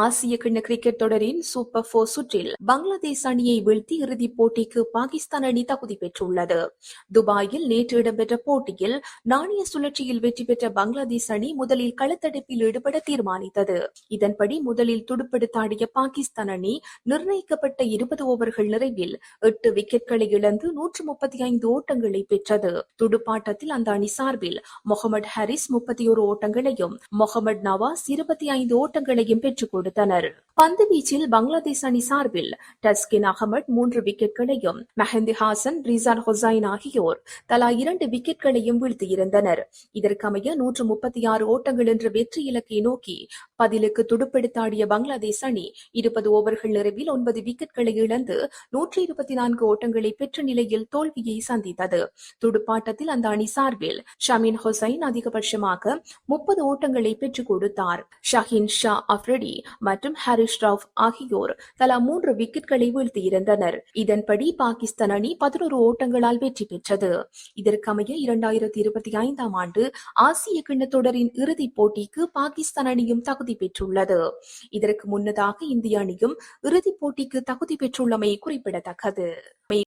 ஆசிய கிண்ண கிரிக்கெட் தொடரின் சூப்பர் போர் சுற்றில் பங்களாதேஷ் அணியை வீழ்த்தி இறுதிப் போட்டிக்கு பாகிஸ்தான் அணி தகுதி பெற்றுள்ளது. துபாயில் நேற்று இடம்பெற்ற போட்டியில் நாணய சுழற்சியில் வெற்றி பெற்ற பங்களாதேஷ் அணி முதலில் களத்தடுப்பில் ஈடுபட தீர்மானித்தது. இதன்படி முதலில் துடுப்படுத்தாடிய பாகிஸ்தான் அணி நிர்ணயிக்கப்பட்ட இருபது ஓவர்கள் நிறைவில் எட்டு விக்கெட்களை இழந்து நூற்று முப்பத்தி ஐந்து ஓட்டங்களை பெற்றது. துடுப்பாட்டத்தில் அந்த அணி சார்பில் முகமது ஹாரிஸ் முப்பத்தி ஒரு ஓட்டங்களையும் முகமது நவாஸ் இருபத்தி ஐந்து ஓட்டங்களையும் பெற்றுக் கொடுத்தனர் பந்து வீச்சில் பங்களாதேஷ் அணி சார்பில் டஸ்கின் அகமட் மூன்று விக்கெட்களையும் மெஹந்தி ஹாசன் ரிசான் ஹொசைன் ஆகியோர் தலா இரண்டு விக்கெட்களையும் வீழ்த்தியிருந்தனர். இதற்கமைய நூற்று முப்பத்தி ஆறு ஓட்டங்கள் என்ற வெற்றி இலக்கை நோக்கி பதிலுக்கு துடுப்பெடுத்தாடிய பங்களாதேஷ் அணி இருபது ஓவர்கள் நிறைவில் ஒன்பது விக்கெட்களை இழந்து நூற்றி இருபத்தி நான்கு ஓட்டங்களை பெற்ற நிலையில் தோல்வியை சந்தித்தது. துடுப்பாட்டத்தில் அந்த அணி சார்பில் ஷமீன் ஹொசைன் அதிகபட்சமாக முப்பது ஓட்டங்களை பெற்றுக் கொடுத்தார். ஷஹின் ஷா அஃப்ரிடி மற்றும் ஹாரி ஹரிஷ் ராவ் ஆகியோர் தலா மூன்று விக்கெட்களை வீழ்த்தியிருந்தனர் இதன்படி பாகிஸ்தான் அணி பதினோரு ஓட்டங்களால் வெற்றி பெற்றது. இதற்கமைய இரண்டாயிரத்தி இருபத்தி ஐந்தாம் ஆண்டு ஆசிய கிண்ண தொடரின் இறுதிப் போட்டிக்கு பாகிஸ்தான் அணியும் தகுதி பெற்றுள்ளது. இதற்கு முன்னதாக இந்திய அணியும் இறுதிப் போட்டிக்கு தகுதி பெற்றுள்ளமை குறிப்பிடத்தக்கது.